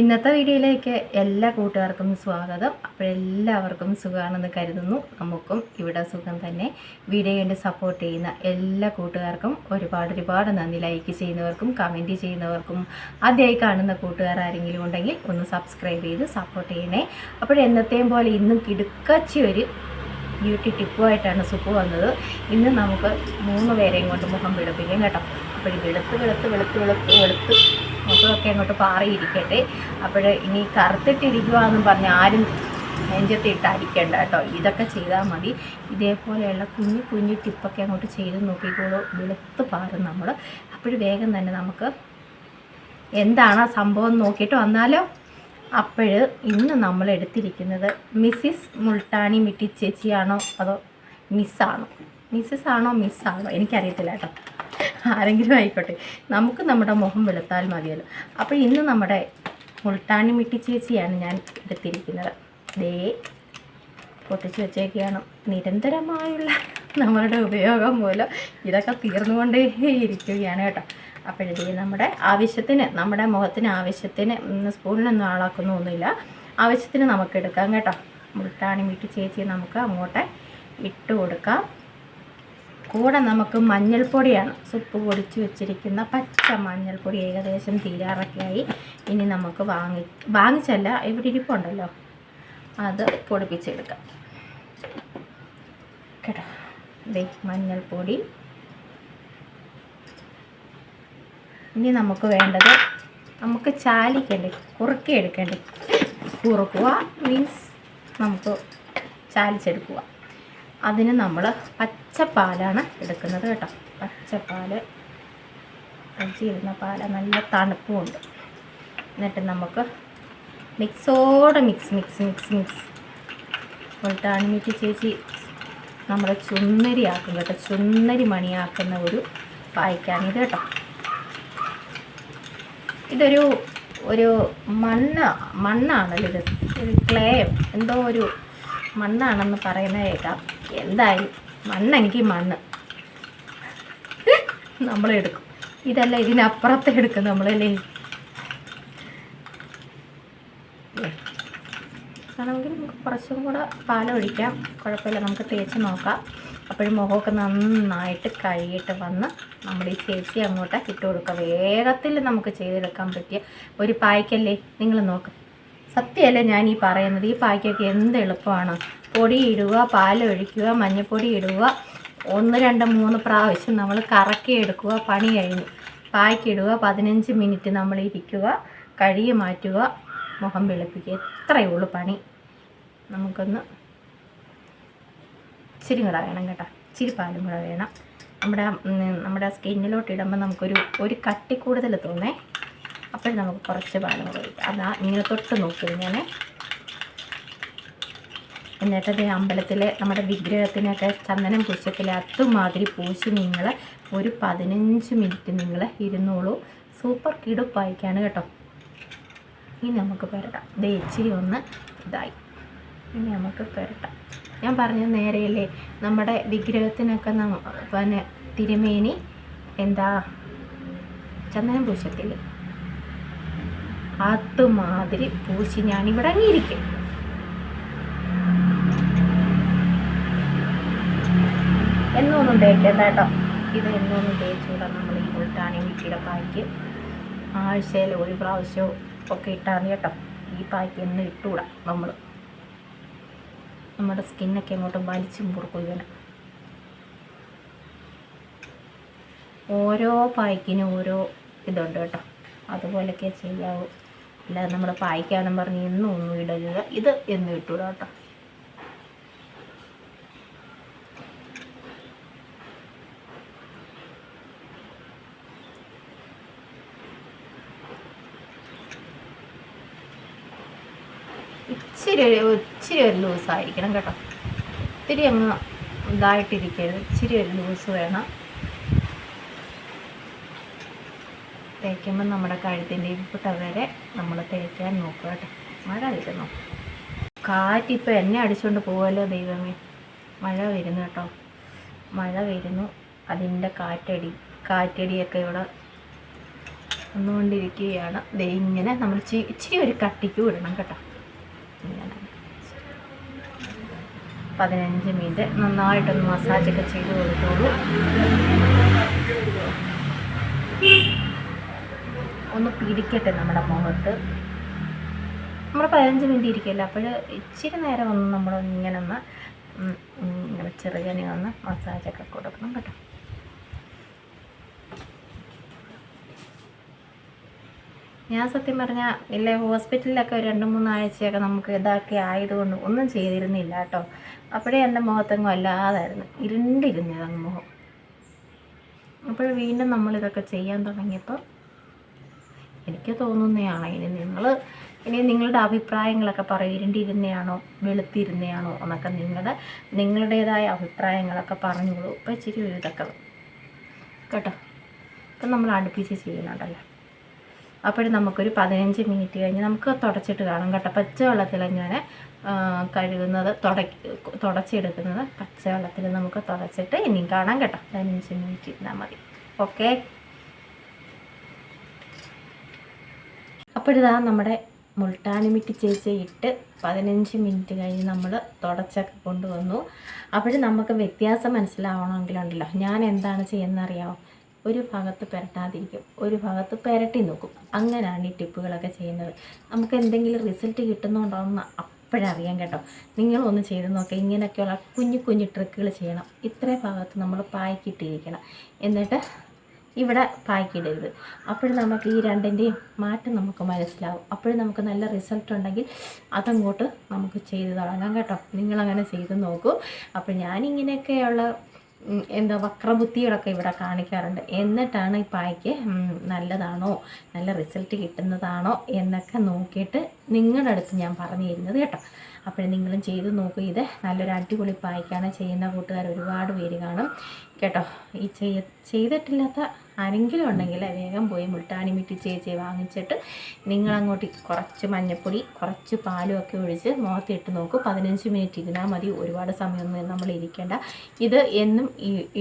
ഇന്നത്തെ വീഡിയോയിലേക്ക് എല്ലാ കൂട്ടുകാർക്കും സ്വാഗതം. അപ്പോഴെല്ലാവർക്കും സുഖമാണെന്ന് കരുതുന്നു. നമുക്കും ഇവിടെ സുഖം തന്നെ. വീഡിയോ കണ്ട് സപ്പോർട്ട് ചെയ്യുന്ന എല്ലാ കൂട്ടുകാർക്കും ഒരുപാട് ഒരുപാട് നന്ദി. ലൈക്ക് ചെയ്യുന്നവർക്കും കമന്റ് ചെയ്യുന്നവർക്കും ആദ്യമായി കാണുന്ന കൂട്ടുകാർ ആരെങ്കിലും ഉണ്ടെങ്കിൽ ഒന്ന് സബ്സ്ക്രൈബ് ചെയ്ത് സപ്പോർട്ട് ചെയ്യണേ. അപ്പോഴെന്നത്തെയും പോലെ ഇന്നും കിടുക്കച്ചി ഒരു ബ്യൂട്ടി ടിപ്പുമായിട്ടാണ് സുപ്പ് വന്നത്. ഇന്ന് നമുക്ക് മൂന്ന് പേരെയും കൊണ്ട് മുഖം വെളുപ്പിക്കും കേട്ടോ. അപ്പോൾ വെളുത്ത് വെളുത്ത് വെളുത്ത് വെളുത്ത് വെളുത്ത് മുഖമൊക്കെ അങ്ങോട്ട് പാറിയിരിക്കട്ടെ. അപ്പോൾ ഇനി കറുത്തിട്ടിരിക്കുവാന്നും പറഞ്ഞ് ആരും നെഞ്ചത്തിട്ട് അടിക്കേണ്ട കേട്ടോ. ഇതൊക്കെ ചെയ്താൽ മതി. ഇതേപോലെയുള്ള കുഞ്ഞു കുഞ്ഞു ടിപ്പൊക്കെ അങ്ങോട്ട് ചെയ്ത് നോക്കിക്കോളൂ. വെളുത്ത് പാറും നമ്മൾ അപ്പോൾ വേഗം തന്നെ നമുക്ക് എന്താണ് ആ സംഭവം നോക്കിയിട്ട് വന്നാലോ? അപ്പോൾ ഇന്ന് നമ്മൾ എടുത്തിരിക്കുന്നത് മിസ്സിസ് മുൾട്ടാണി മിട്ടി ചേച്ചിയാണോ? അതോ മിസ്സാണോ? മിസ്സസ് ആണോ മിസ്സാണോ? എനിക്കറിയത്തില്ല കേട്ടോ. ആരെങ്കിലും ആയിക്കോട്ടെ. നമുക്ക് നമ്മുടെ മുഖം വെളുത്താൽ മതിയല്ലോ. അപ്പോൾ ഇന്ന് നമ്മുടെ മുൾട്ടാണി മിട്ടി ചേച്ചിയാണ് ഞാൻ എടുത്തിരിക്കുന്നത്. ദേ പൊട്ടിച്ച് വെച്ചേക്കുകയാണ് നിരന്തരമായുള്ള നമ്മളുടെ ഉപയോഗം മൂലം ഇതൊക്കെ തീർന്നുകൊണ്ടേ ഇരിക്കുകയാണ് കേട്ടോ. അപ്പോഴത്തേ നമ്മുടെ ആവശ്യത്തിന് നമ്മുടെ മുഖത്തിന് ആവശ്യത്തിന് സ്പൂണിനൊന്നും ആളാക്കുന്നൊന്നുമില്ല ആവശ്യത്തിന് നമുക്ക് എടുക്കാം കേട്ടോ. മുട്ടാണി വീട്ടിൽ ചേച്ചി നമുക്ക് അങ്ങോട്ട് ഇട്ട് കൊടുക്കാം. കൂടെ നമുക്ക് മഞ്ഞൾപ്പൊടിയാണ്. സുപ്പ് പൊടിച്ച് വെച്ചിരിക്കുന്ന പച്ച മഞ്ഞൾപ്പൊടി ഏകദേശം തീരാറൊക്കെയായി. ഇനി നമുക്ക് വാങ്ങി വാങ്ങിച്ചല്ല ഇവിടെ ഇരിപ്പുണ്ടല്ലോ. അത് പൊടിപ്പിച്ചെടുക്കാം. കേട്ടോ? ദേ മഞ്ഞൾപ്പൊടി. ഇനി നമുക്ക് വേണ്ടത് നമുക്ക് ചാലിക്കണ്ടേ കുറുക്കി എടുക്കണ്ടേ കുറുക്കുക മീൻസ് നമുക്ക് ചാലിച്ചെടുക്കുക. അതിന് നമ്മൾ പച്ചപ്പാലാണ് എടുക്കുന്നത് കേട്ടോ. പച്ചപ്പാൽ അരിച്ചിരുന്ന പാല നല്ല തണുപ്പുമുണ്ട്. എന്നിട്ട് നമുക്ക് മിക്സോടെ mix mix mix mix multani mitti ചേച്ചി നമ്മളെ ചുന്നരിയാക്കും കേട്ടോ. ചുന്നരി മണിയാക്കുന്ന ഒരു പായ്ക്കാണിത് കേട്ടോ. ഇതൊരു ഒരു മണ്ണ മണ്ണാണല്ലോ ഇത്. ഒരു ക്ലേ എന്തോ ഒരു മണ്ണാണെന്ന് പറയുന്നത് കേൾക്കാം എന്തായാലും മണ്ണെങ്കിൽ മണ്ണ്. നമ്മളെടുക്കും ഇതല്ല ഇതിനപ്പുറത്ത് എടുക്കും നമ്മളല്ലേ? ആണെങ്കിൽ നമുക്ക് കുറച്ചും കൂടെ പാലൊഴിക്കാം കുഴപ്പമില്ല നമുക്ക് തേച്ച് നോക്കാം. അപ്പോഴും മുഖമൊക്കെ നന്നായിട്ട് കഴുകിയിട്ട് വന്ന് നമ്മൾ ഈ ചേച്ചി അങ്ങോട്ട് ഇട്ട് കൊടുക്കുക. വേഗത്തിൽ നമുക്ക് ചെയ്തെടുക്കാൻ പറ്റിയ ഒരു പായ്ക്കല്ലേ? നിങ്ങൾ നോക്ക്. സത്യമല്ലേ ഞാൻ ഈ പറയുന്നത്? ഈ പായ്ക്കൊക്കെ എന്ത് എളുപ്പമാണ്? പൊടി ഇടുക പാലൊഴിക്കുക മഞ്ഞൾപ്പൊടി ഇടുക. ഒന്ന് രണ്ട് മൂന്ന് പ്രാവശ്യം നമ്മൾ കറക്കി എടുക്കുക. പണി കഴിഞ്ഞു പായ്ക്കിടുക. പതിനഞ്ച് മിനിറ്റ് നമ്മൾ ഇരിക്കുക. കഴുകി മാറ്റുക. മുഖം വെളുപ്പിക്കുക. എത്രയേ ഉള്ളൂ പണി. നമുക്കൊന്ന് ഇച്ചിരി കൂടെ വേണം കേട്ടോ. ഇച്ചിരി പാലും കൂടെ വേണം. നമ്മുടെ നമ്മുടെ സ്കിന്നിലോട്ട് ഇടുമ്പോൾ നമുക്കൊരു ഒരു കട്ടി കൂടുതൽ തോന്നേ. അപ്പോഴും നമുക്ക് കുറച്ച് പാലും കൂടെ ഒഴിക്കാം. അതാ ഇങ്ങനെ തൊട്ട് നോക്കി ഞാൻ എന്നിട്ട് അമ്പലത്തിലെ നമ്മുടെ വിഗ്രഹത്തിനൊക്കെ ചന്ദനം പൂശത്തിലെ അതുമാതിരി പൂശി നിങ്ങൾ ഒരു പതിനഞ്ച് മിനിറ്റ് നിങ്ങൾ ഇരുന്നോളൂ. സൂപ്പർ കിടുപ്പായിക്കാണ് കേട്ടോ. ഇനി നമുക്ക് പുരട്ടാം. ദേ ഇച്ചിരി ഒന്ന് ഇതായി. ഇനി നമുക്ക് പുരട്ടാം. ഞാൻ പറഞ്ഞ നേരെയല്ലേ നമ്മുടെ വിഗ്രഹത്തിനൊക്കെ പിന്നെ തിരുമേനി എന്താ ചന്ദനം പൂശത്തില്ലേ അതുമാതിരി പൂശി ഞാനിവിടെ അങ്ങിയിരിക്കും. തേക്കണ്ട കേട്ടോ. ഇത് എന്നൊന്നും തേച്ചുകൂടാ നമ്മൾ ഈ ഉൾട്ടാണി വീട്ടിയുടെ പായ്ക്ക് ആഴ്ചയിൽ ഒരു പ്രാവശ്യവും ഒക്കെ ഇട്ടാൽ മതി കേട്ടോ. ഈ പായ്ക്ക് എന്നും ഇട്ടുകൂടാ നമ്മൾ നമ്മുടെ സ്കിന്നൊക്കെ അങ്ങോട്ട് വലിച്ചും പുറക്കും ഓരോ പായ്ക്കിനും ഓരോ ഇതുണ്ട് കേട്ടോ. അതുപോലെയൊക്കെ ചെയ്യാവൂ. അല്ലാതെ നമ്മൾ പായ്ക്കാന്നും പറഞ്ഞ് എന്നും ഒന്നും ഇടരുത്. ഇത് എന്നും ഇട്ടുകൂടാ കേട്ടോ. ഇച്ചിരി ഒരു ഇച്ചിരി ഒരു ലൂസായിരിക്കണം കേട്ടോ. ഒത്തിരി അങ്ങ് ഇതായിട്ടിരിക്കരുത്. ഇച്ചിരി ഒരു ലൂസ് വേണം. തേക്കുമ്പോൾ നമ്മുടെ കഴുത്തിന്റെ ഇപ്പുട്ട വരെ നമ്മൾ തേക്കാൻ നോക്കുക കേട്ടോ. മഴ വരുന്നു. കാറ്റിപ്പോൾ എന്നെ അടിച്ചുകൊണ്ട് പോകുമല്ലോ ദൈവമേ. മഴ വരുന്നു കേട്ടോ. മഴ വരുന്നു. അതിന്റെ കാറ്റടി കാറ്റടിയൊക്കെ ഇവിടെ വന്നുകൊണ്ടിരിക്കുകയാണ്. ദേ ഇങ്ങനെ നമ്മൾ ഇച്ചി- ഇച്ചിരി ഒരു കട്ടിക്ക് വിടണം കേട്ടോ ഇങ്ങനെ പതിനഞ്ച് മിനിറ്റ് നന്നായിട്ടൊന്ന് മസാജൊക്കെ ചെയ്ത് കൊടുത്തോളൂ. ഒന്ന് പിടിക്കട്ടെ നമ്മുടെ മുഖത്ത്. നമ്മൾ പതിനഞ്ച് മിനിറ്റ് ഇരിക്കില്ല അപ്പോൾ ഇച്ചിരി നേരം ഒന്ന് നമ്മൾ ഇങ്ങനെ ഒന്ന് ചെറുകനെ ഒന്ന് മസാജൊക്കെ കൊടുക്കണം കേട്ടോ. ഞാൻ സത്യം പറഞ്ഞാൽ ഇല്ലേ ഹോസ്പിറ്റലിലൊക്കെ രണ്ട് മൂന്നാഴ്ചയൊക്കെ നമുക്ക് ഇതൊക്കെ ആയതുകൊണ്ട് ഒന്നും ചെയ്തിരുന്നില്ല കേട്ടോ. അപ്പോഴേ എന്റെ മുഖത്തെങ്ങും അല്ലാതായിരുന്നു ഇരുണ്ടിരുന്നതങ്ങ് മുഖം. അപ്പോൾ വീണ്ടും നമ്മളിതൊക്കെ ചെയ്യാൻ തുടങ്ങിയപ്പോൾ എനിക്ക് തോന്നുന്നതാണ് ഇനി നിങ്ങൾ ഇനി നിങ്ങളുടെ അഭിപ്രായങ്ങളൊക്കെ പറയും. ഇരുണ്ടിരുന്നയാണോ വെളുത്തിരുന്നയാണോ എന്നൊക്കെ നിങ്ങളുടെ നിങ്ങളുടേതായ അഭിപ്രായങ്ങളൊക്കെ പറഞ്ഞോളൂ ഇപ്പോൾ ഇച്ചിരി ഒരു ഇതൊക്കെ കേട്ടോ. ഇപ്പം നമ്മൾ അടുപ്പിച്ച് ചെയ്യുന്നുണ്ടല്ലോ. അപ്പോഴും നമുക്കൊരു പതിനഞ്ച് മിനിറ്റ് കഴിഞ്ഞ് നമുക്ക് തുടച്ചിട്ട് കാണാം കേട്ടോ. പച്ചവെള്ളത്തിൽ ഞാൻ കഴുകുന്നത് തുടക്കി തുടച്ചെടുക്കുന്നത് പച്ചവെള്ളത്തിൽ നമുക്ക് തുടച്ചിട്ട് ഇനിയും കാണാം കേട്ടോ. പതിനഞ്ച് മിനിറ്റ് ഇരുന്നാൽ മതി. ഓക്കെ? അപ്പോഴിതാ നമ്മുടെ മുൾട്ടാനിമിറ്റി ചേച്ചി ഇട്ട് പതിനഞ്ച് മിനിറ്റ് കഴിഞ്ഞ് നമ്മൾ തുടച്ചൊക്കെ കൊണ്ടുവന്നു. അപ്പോഴും നമുക്ക് വ്യത്യാസം മനസ്സിലാവണമെങ്കിലുണ്ടല്ലോ. ഞാൻ എന്താണ് ചെയ്യുന്നത് അറിയാമോ ഒരു ഭാഗത്ത് പുരട്ടാതിരിക്കും ഒരു ഭാഗത്ത് പുരട്ടി നോക്കും. അങ്ങനെയാണ് ഈ ടിപ്പുകളൊക്കെ ചെയ്യുന്നത്. നമുക്ക് എന്തെങ്കിലും റിസൾട്ട് കിട്ടുന്നുണ്ടോയെന്ന് അപ്പോഴറിയാം കേട്ടോ. നിങ്ങളൊന്ന് ചെയ്ത് നോക്കുക ഇങ്ങനെയൊക്കെയുള്ള കുഞ്ഞു കുഞ്ഞു ട്രിക്കുകൾ ചെയ്യണം. ഇത്രേ ഭാഗത്ത് നമ്മൾ പായ്ക്കിട്ടിരിക്കണം. എന്നിട്ട് ഇവിടെ പായ്ക്കിടരുത്. അപ്പോൾ നമുക്ക് ഈ രണ്ടിന്റെയും മാറ്റം നമുക്ക് മനസ്സിലാവും. അപ്പോഴും നമുക്ക് നല്ല റിസൾട്ട് ഉണ്ടെങ്കിൽ അതങ്ങോട്ട് നമുക്ക് ചെയ്ത് തുടങ്ങാം കേട്ടോ. നിങ്ങളങ്ങനെ ചെയ്ത് നോക്കൂ. അപ്പോൾ ഞാനിങ്ങനെയൊക്കെയുള്ള എന്താ വക്രബുദ്ധികളൊക്കെ ഇവിടെ കാണിക്കാറുണ്ട്. എന്നിട്ടാണ് ഈ പായ്ക്ക് നല്ലതാണോ? നല്ല റിസൾട്ട് കിട്ടുന്നതാണോ? എന്നൊക്കെ നോക്കിയിട്ട് നിങ്ങളുടെ അടുത്ത് ഞാൻ പറഞ്ഞു തരുന്നത് കേട്ടോ. അപ്പോൾ നിങ്ങളും ചെയ്ത് നോക്കൂ. ഇത് നല്ലൊരു അടിപൊളി പായ്ക്കാണ്. ചെയ്യുന്ന കൂട്ടുകാർ ഒരുപാട് പേര് കാണും. കേട്ടോ ഈ ചെയ്യ ചെയ്തിട്ടില്ലാത്ത ആരെങ്കിലും ഉണ്ടെങ്കിൽ വേഗം പോയി മുൾട്ടാണി മിട്ടി ചേച്ചി വാങ്ങിച്ചിട്ട് നിങ്ങളങ്ങോട്ട് കുറച്ച് മഞ്ഞൾപ്പൊടി കുറച്ച് പാലും ഒക്കെ ഒഴിച്ച് മുഖത്തിട്ട് നോക്കും. പതിനഞ്ച് മിനിറ്റ് ഇരുന്നാൽ മതി. ഒരുപാട് സമയമൊന്നും നമ്മൾ ഇരിക്കേണ്ട. ഇത് എന്നും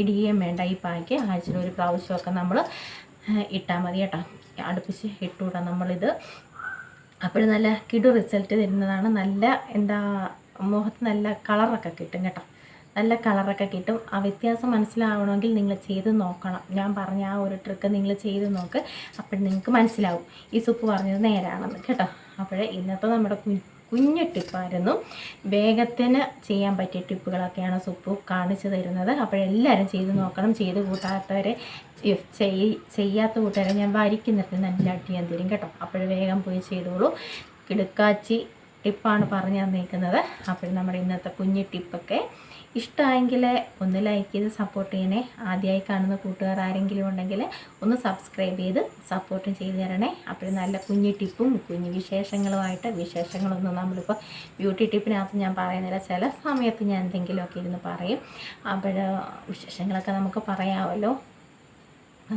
ഇടിയേം വേണ്ട ഈ പായ്ക്ക്. ആഴ്ചയിൽ ഒരു പ്രാവശ്യമൊക്കെ നമ്മൾ ഇട്ടാൽ മതി കേട്ടോ. അടുപ്പിച്ച് ഇട്ടുകൂടാ നമ്മളിത്. അപ്പോഴും നല്ല കിടു റിസൾട്ട് തരുന്നതാണ്. നല്ല എന്താ മുഖത്ത് നല്ല കളറൊക്കെ കിട്ടും കേട്ടോ. നല്ല കളറൊക്കെ കിട്ടും. ആ വ്യത്യാസം മനസ്സിലാവണമെങ്കിൽ നിങ്ങൾ ചെയ്ത് നോക്കണം. ഞാൻ പറഞ്ഞ ആ ഒരു ട്രിക്ക് നിങ്ങൾ ചെയ്ത് നോക്ക്. അപ്പോൾ നിങ്ങൾക്ക് മനസ്സിലാവും. ഈ സൂപ്പ് പറഞ്ഞത് നേരാണെന്ന് കേട്ടോ. അപ്പോഴേ ഇന്നത്തെ നമ്മുടെ കുഞ്ഞു ടിപ്പായിരുന്നു വേഗത്തിന് ചെയ്യാൻ പറ്റിയ ടിപ്പുകളൊക്കെയാണ് സുപ്പു കാണിച്ചു തരുന്നത്. അപ്പോഴെല്ലാവരും ചെയ്ത് നോക്കണം. ചെയ്ത് കൂട്ടാത്തവരെ ചെയ്യാത്ത കൂട്ടുകാരെ ഞാൻ വരിക്കുന്നിട്ട് നല്ല അടി ഞാൻ തരും കേട്ടോ. അപ്പോൾ വേഗം പോയി ചെയ്തോളൂ. കിടുക്കാച്ചി ടിപ്പാണ് പറഞ്ഞു നിൽക്കുന്നത് അപ്പോൾ നമ്മുടെ ഇന്നത്തെ കുഞ്ഞു ടിപ്പൊക്കെ ഇഷ്ടമായെങ്കിൽ ഒന്ന് ലൈക്ക് ചെയ്ത് സപ്പോർട്ട് ചെയ്യണേ. ആദ്യമായി കാണുന്ന കൂട്ടുകാർ ആരെങ്കിലും ഉണ്ടെങ്കിൽ ഒന്ന് സബ്സ്ക്രൈബ് ചെയ്ത് സപ്പോർട്ടും ചെയ്ത് തരണേ. അപ്പോൾ നല്ല കുഞ്ഞു ടിപ്പും കുഞ്ഞു വിശേഷങ്ങളുമായിട്ട് വിശേഷങ്ങളൊന്നും നമ്മളിപ്പോൾ ബ്യൂട്ടി ടിപ്പിനകത്ത് ഞാൻ പറയുന്നില്ല. ചില സമയത്ത് ഞാൻ എന്തെങ്കിലുമൊക്കെ ഇരുന്ന് പറയും. അപ്പോൾ വിശേഷങ്ങളൊക്കെ നമുക്ക് പറയാമല്ലോ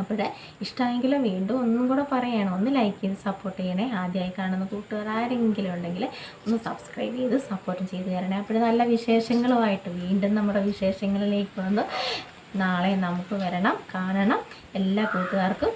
അപ്പോൾ ഇഷ്ടമെങ്കിൽ വീണ്ടും ഒന്നും കൂടെ പറയണം. ഒന്ന് ലൈക്ക് ചെയ്ത് സപ്പോർട്ട് ചെയ്യണേ. ആദ്യമായി കാണുന്ന കൂട്ടുകാർ ആരെങ്കിലും ഉണ്ടെങ്കിൽ ഒന്ന് സബ്സ്ക്രൈബ് ചെയ്ത് സപ്പോർട്ടും ചെയ്ത് തരണേ. അപ്പോൾ നല്ല വിശേഷങ്ങളുമായിട്ട് വീണ്ടും നമ്മുടെ വിശേഷങ്ങളിലേക്ക് വന്ന് നാളെ നമുക്ക് വരണം കാണണം. എല്ലാ കൂട്ടുകാർക്കും